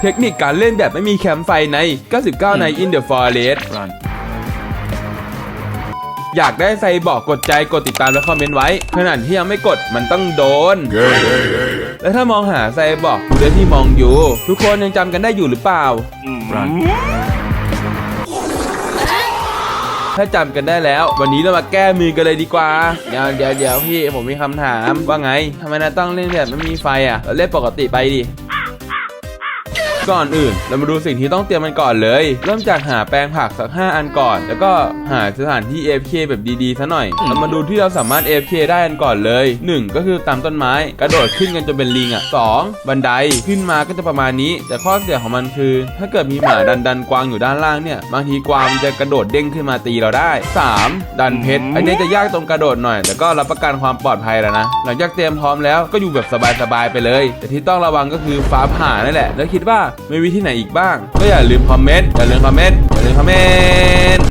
เทคนิคการเล่นแบบไม่มีแคมป์ไฟใน 99 ใน In the Forest Run. อยากได้ไฟบอกกดใจกดติดตามและคอมเมนต์ไว้ ขนาดที่ยังไม่กดมันต้องโดน และถ้ามองหาไซบอกดูด้วยที่มองอยู่ ทุกคนยังจำกันได้อยู่หรือเปล่า Run. ถ้าจำกันได้แล้ว วันนี้เรามาแก้มือกันเลยดีกว่า เดี๋ยวเดี๋ยวเดี๋ยวพี่ผมมีคำถามว่าไงทำไมนายต้องเล่นแบบไม่มีไฟอะเราเล่นปกติไปดิ ก่อนอื่น เรามาดูสิ่งที่ต้องเตรียมมันก่อนเลย เริ่มจากหาแปลงผักสัก 5 อันก่อน แล้วก็หาสถานที่ AFK แบบดีๆซะหน่อย เรามาดูที่เราสามารถ AFK ได้กันก่อนเลย 1 ก็คือตามต้นไม้ กระโดดขึ้นกันจนเป็นลิงอะ 2 บันไดขึ้นมาก็จะประมาณนี้ แต่ข้อเสียของมันคือ ถ้าเกิดมีหมาดันดันๆกวางอยู่ด้านล่างเนี่ย บางทีกวางมันจะกระโดดเด้งขึ้นมาตีเราได้ 3 ดันเพชร อันนี้จะยากตรงกระโดดหน่อย แต่ก็รับประกันความปลอดภัยแล้วนะ หลังจากเตรียมพร้อมแล้วก็อยู่แบบสบายๆไปเลย แต่ที่ต้องระวังก็คือฟ้าผ่านั่นแหละ แล้วคิดว่ามีวิธีไหนอีกบ้าง ก็อย่าลืมคอมเมนต์อย่าลืมคอมเมนต์อย่าลืมคอมเมนต์